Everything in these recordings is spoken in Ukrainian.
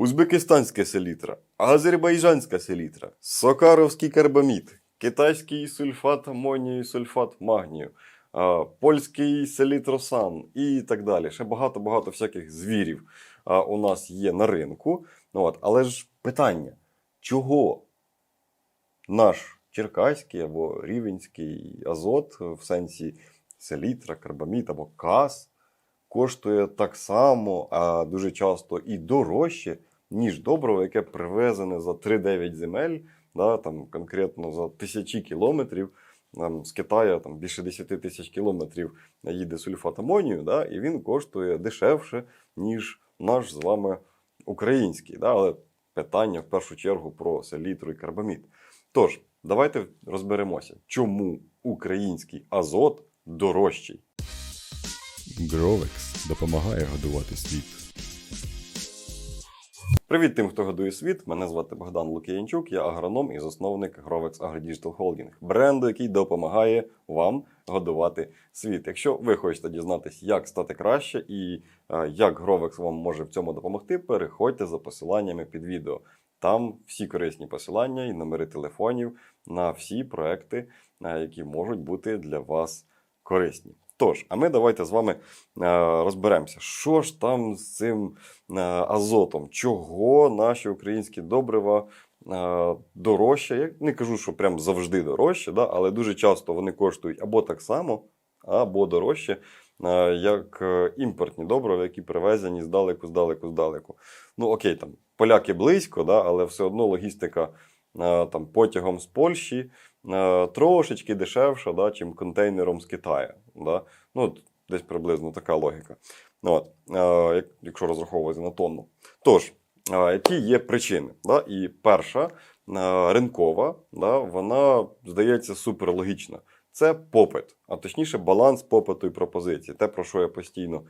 Узбекистанська селітра, азербайджанська селітра, сокаровський карбамід, китайський сульфат амонію, сульфат магнію, польський селітросан і так далі. Ще багато-багато всяких звірів у нас є на ринку. Ну, От. Але ж питання, чого наш черкаський або рівенський азот в сенсі селітра, карбамід або каз коштує так само, а дуже часто і дорожче, ніж добриво, яке привезене за 3-9 земель, да, там, конкретно за тисячі кілометрів. Там, з Китаю там, більше 10 тисяч кілометрів їде сульфат амонію, да, і він коштує дешевше, ніж наш з вами український. Да, але питання в першу чергу про селітру і карбамід. Тож, давайте розберемося, чому український азот дорожчий. Гровекс допомагає годувати світ. Привіт тим, хто годує світ. Мене звати Богдан Лук'янчук, я агроном і засновник Grovex AgriDigital Holding, бренду, який допомагає вам годувати світ. Якщо ви хочете дізнатися, як стати краще і е, як Grovex вам може в цьому допомогти, переходьте за посиланнями під відео. Там всі корисні посилання і номери телефонів на всі проекти, е, які можуть бути для вас корисні. Тож, а ми давайте з вами е, розберемося, що ж там з цим е, азотом, чого наші українські добрива е, дорожче. Я не кажу, що прям завжди дорожче, да, але дуже часто вони коштують або так само, або дорожче, як імпортні добрива, які привезені здалеку, здалеку, здалеку. Ну окей, там поляки близько, да, але все одно логістика там, потягом з Польщі трошечки дешевша, да, чим контейнером з Китаю. Да? Ну, десь приблизно така логіка. Ну, от, е, якщо розраховувати на тонну. Тож, е, які є причини? Да? І перша е, ринкова, да, вона здається суперлогічна. Це попит, а точніше баланс попиту і пропозиції. Те, про що я постійно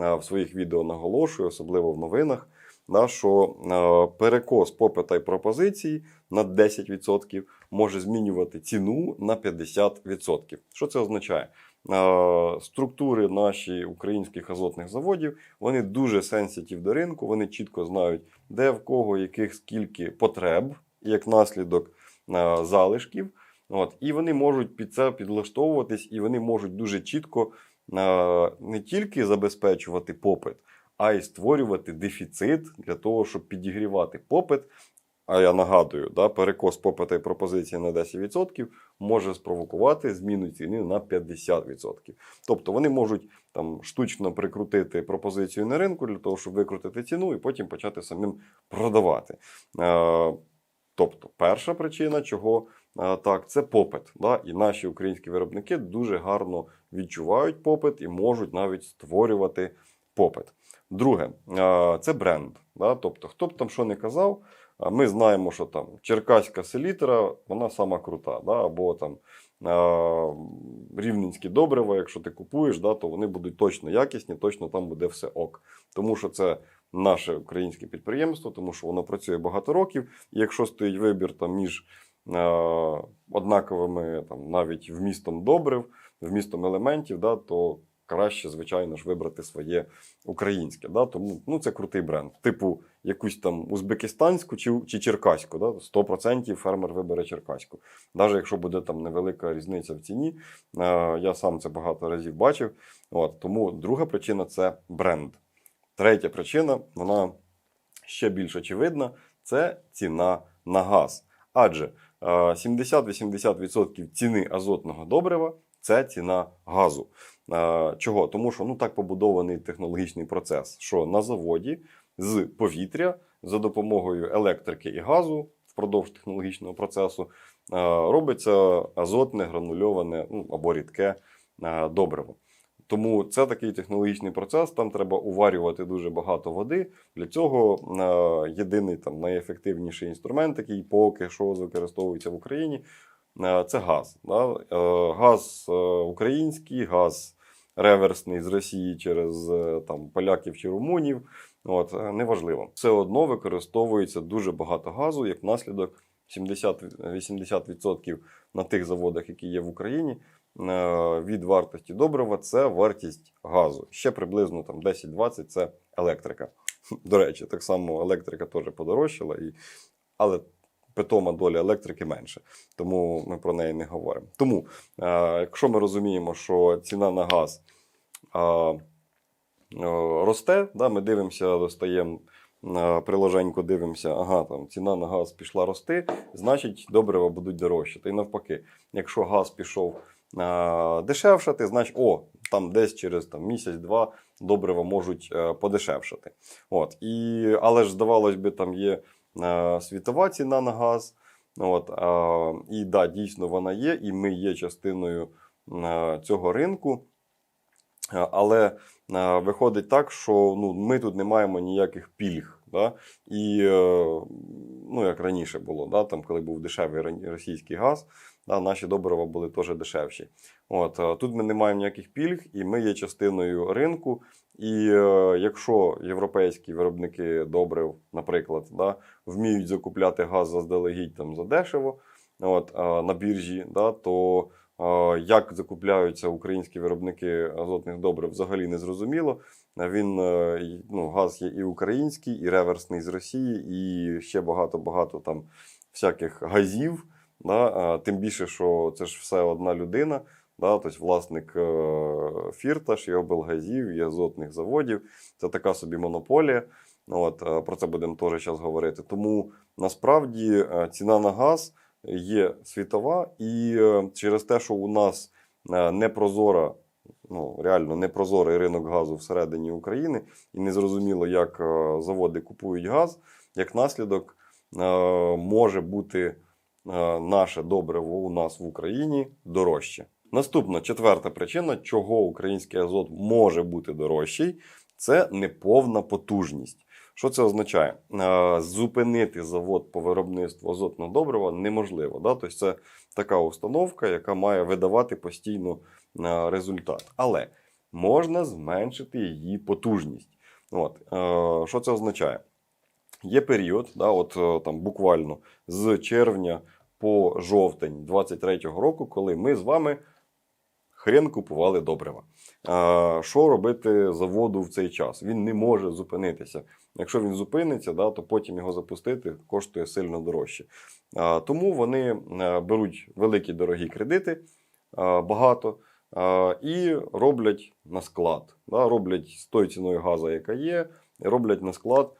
е, в своїх відео наголошую, особливо в новинах, да, що е, перекос попита і пропозиції на 10% може змінювати ціну на 50%. Що це означає? Е, Структури наші українських азотних заводів вони дуже сенситив до ринку, вони чітко знають, де в кого, яких скільки потреб, як наслідок е, залишків. От, і вони можуть під це підлаштовуватись, і вони можуть дуже чітко не тільки забезпечувати попит, а й створювати дефіцит для того, щоб підігрівати попит. А я нагадую, да, перекос попита і пропозиції на 10% може спровокувати зміну ціни на 50%. Тобто вони можуть там штучно прикрутити пропозицію на ринку для того, щоб викрутити ціну і потім почати самим продавати. Е, тобто, перша причина, чого е, так, це попит. Да? І наші українські виробники дуже гарно відчувають попит і можуть навіть створювати попит. Друге, це бренд. Да? Тобто, хто б там що не казав, ми знаємо, що там черкаська селітра, вона сама крута, да? або там рівненські добрива, якщо ти купуєш, да, то вони будуть точно якісні, точно там буде все ок. Тому що це наше українське підприємство, тому що воно працює багато років. І якщо стоїть вибір там між однаковими там, навіть вмістом добрив, вмістом елементів, да, то краще, звичайно ж, вибрати своє українське. Да? Тому ну, це крутий бренд. Типу, якусь там узбекистанську чи, чи черкаську. Да? 100% фермер вибере черкаську. Навіть якщо буде там невелика різниця в ціні, е, я сам це багато разів бачив. От, тому друга причина це бренд. Третя причина, вона ще більш очевидна, це ціна на газ. Адже е, 70-80% ціни азотного добрива це ціна газу. Е, Чого? Тому що ну, так побудований технологічний процес, що на заводі з повітря за допомогою електрики і газу впродовж технологічного процесу е, робиться азотне гранульоване ну, або рідке е, добриво. Тому це такий технологічний процес. Там треба уварювати дуже багато води. Для цього єдиний там найефективніший інструмент, який поки що використовується в Україні, це газ. Е, газ е, український, газ реверсний з Росії через е, там поляків чи румунів. От е, неважливо. Все одно використовується дуже багато газу, як наслідок 70-80% на тих заводах, які є в Україні. е, Від вартості добрива це вартість газу. Ще приблизно там 10-20 це електрика. До речі, так само електрика теж подорожчала, і... але питома доля електрики менше. Тому ми про неї не говоримо. Тому, е, якщо ми розуміємо, що ціна на газ е, е, росте, да, ми дивимося, достаємо приложеньку, дивимося, ага, там ціна на газ пішла рости, значить добрива будуть дорожчати. І навпаки, якщо газ пішов дешевшати, значить, о, там десь через там, місяць-два добрива можуть подешевшати. От. І, але ж, здавалось би, там є світова ціна на газ. От, е, і да, дійсно вона є, і ми є частиною е, цього ринку. Е, Але е, виходить так, що ну, ми тут не маємо ніяких пільг. Да? І е, ну, як раніше було, да? там, коли був дешевий російський газ, да? наші добрива були теж дешевші. От, е, тут ми не маємо ніяких пільг, і ми є частиною ринку. І е, якщо європейські виробники добрив, наприклад, да, вміють закупляти газ заздалегідь там, задешево от, е, на біржі, да, то е, як закупляються українські виробники азотних добрив, взагалі не зрозуміло. Він е, ну, газ є і український, і реверсний з Росії, і ще багато-багато там всяких газів. Да? Тим більше, що це ж все одна людина. Да, тобто власник е, Фірташ, і облгазів, і азотних заводів. Це така собі монополія. От, е, про це будемо теж зараз говорити. Тому насправді е, ціна на газ є світова, і через те, що у нас непрозора, ну реально непрозорий ринок газу всередині України, і незрозуміло, як заводи купують газ, як наслідок може бути наше добриво у нас в Україні дорожче. Наступна четверта причина, чого український азот може бути дорожчий, це неповна потужність. Що це означає? Е, Зупинити завод по виробництву азотного добрива неможливо. Да? Тобто це така установка, яка має видавати постійно е, результат. Але можна зменшити її потужність. От. е, Що це означає? Є період, да, от е, там буквально з червня по жовтень 23-го року, коли ми з вами хрен купували добрива. Що робити заводу в цей час? Він не може зупинитися. Якщо він зупиниться, да, то потім його запустити коштує сильно дорожче. Тому вони е, беруть великі дорогі кредити, багато. І роблять на склад. Да, роблять з тою ціною газу, яка є, роблять на склад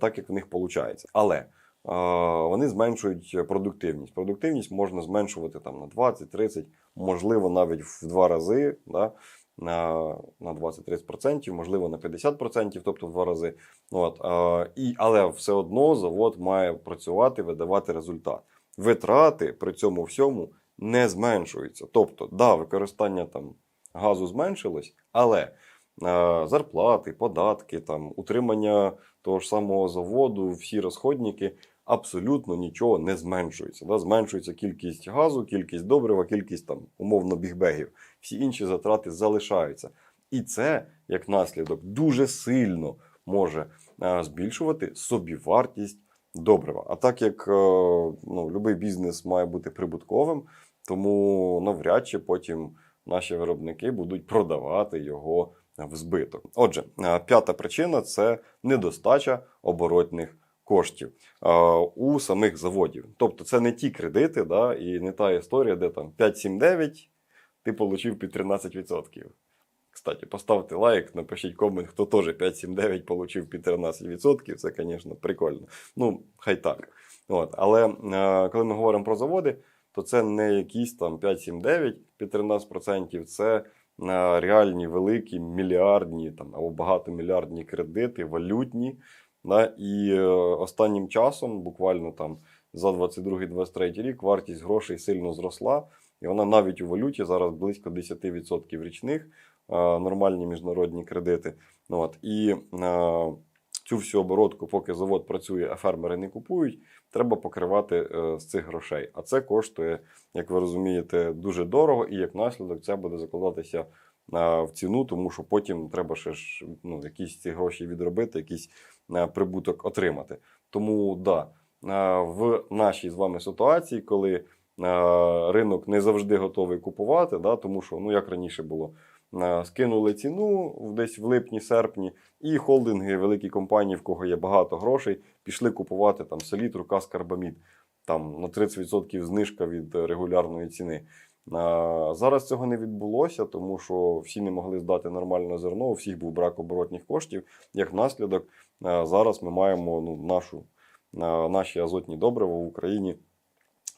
так, як в них виходить. Але вони зменшують продуктивність. Продуктивність можна зменшувати там на 20-30, можливо, навіть в два рази. Да? На, на 20-30%, можливо, на 50%, тобто в два рази. От, а, і, але все одно завод має працювати, видавати результат. Витрати при цьому всьому не зменшуються. Тобто, да, використання там газу зменшилось, але зарплати, податки, там, утримання того ж самого заводу, всі розходники абсолютно нічого не зменшується. Да? Зменшується кількість газу, кількість добрива, кількість там, умовно бігбегів. Всі інші затрати залишаються. І це, як наслідок, дуже сильно може збільшувати собівартість добрива. А так як е, ну, будь-який бізнес має бути прибутковим, тому навряд чи потім наші виробники будуть продавати його в збиток. Отже, е, п'ята причина це недостача оборотних коштів е, у самих заводів. Тобто, це не ті кредити, да, і не та історія, де там 5-7-9 ти отримав під 13%. Кстати, поставте лайк, напишіть комент, хто теж 5-7-9 під 13%. Це, звісно, прикольно. Ну, хай так. От. Але е, коли ми говоримо про заводи, то це не якісь там 5-7-9 під 13%, це реальні великі мільярдні там, або багатомільярдні кредити, валютні. Да? І е, останнім часом, буквально там за 22-23 рік, вартість грошей сильно зросла, і вона навіть у валюті зараз близько 10% річних, е, нормальні міжнародні кредити. Ну, от. І е, цю всю оборотку, поки завод працює, а фермери не купують, треба покривати е, з цих грошей. А це коштує, як ви розумієте, дуже дорого, і як наслідок це буде закладатися е, в ціну, тому що потім треба ще ж ну, якісь ці гроші відробити, якийсь е, прибуток отримати. Тому да, в нашій з вами ситуації, коли ринок не завжди готовий купувати, да, тому що, ну як раніше було, скинули ціну десь в липні-серпні, і холдинги, великі компанії, в кого є багато грошей, пішли купувати там селітру, каскарбамід, там на 30% знижка від е, регулярної ціни. Зараз цього не відбулося, тому що всі не могли здати нормальне зерно, у всіх був брак оборотних коштів. Як наслідок, зараз ми маємо ну, нашу, наші азотні добрива в Україні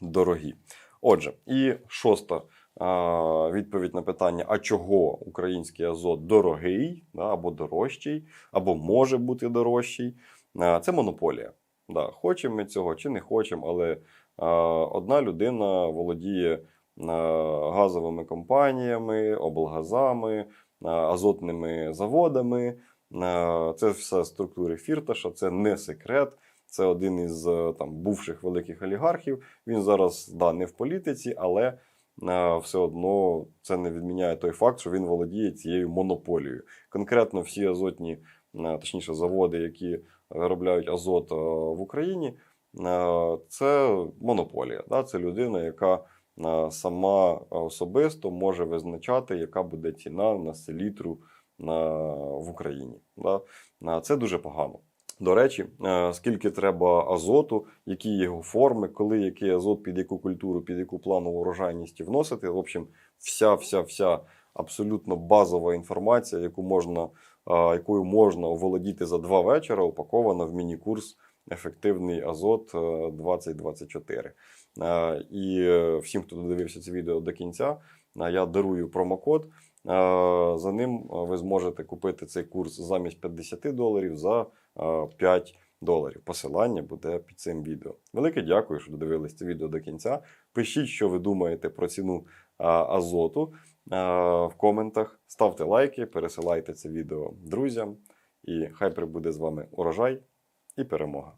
дорогі. Отже, і шоста відповідь на питання: а чого український азот дорогий, або дорожчий, або може бути дорожчий, це монополія. Да, хочемо ми цього чи не хочемо, але одна людина володіє газовими компаніями, облгазами, азотними заводами. Це все структури Фірташа, це не секрет. Це один із е, там бувших великих олігархів. Він зараз да, не в політиці, але все одно це не відміняє той факт, що він володіє цією монополією. Конкретно всі азотні, е, точніше, заводи, які виробляють азот е, в Україні, е, це монополія. Це людина, яка сама особисто може визначати, яка буде ціна на селітру в Україні. Да? Це дуже погано. До речі, е, скільки треба азоту, які його форми, коли який азот під яку культуру, під яку планову урожайність вносити. В общем, вся, вся, вся абсолютно базова інформація, яку можна, е, якою можна оволодіти за два вечора, упакована в міні-курс Ефективний азот е, 2024. Е, І всім, хто додивився це відео до кінця, я дарую промокод. Е, За ним е, ви зможете купити цей курс замість 50 доларів за е, 5 доларів. Посилання буде під цим відео. Велике дякую, що додивились це відео до кінця. Пишіть, що ви думаєте про ціну е, азоту е, в коментах. Ставте лайки, пересилайте це відео друзям. І хай прибуде з вами урожай і перемога.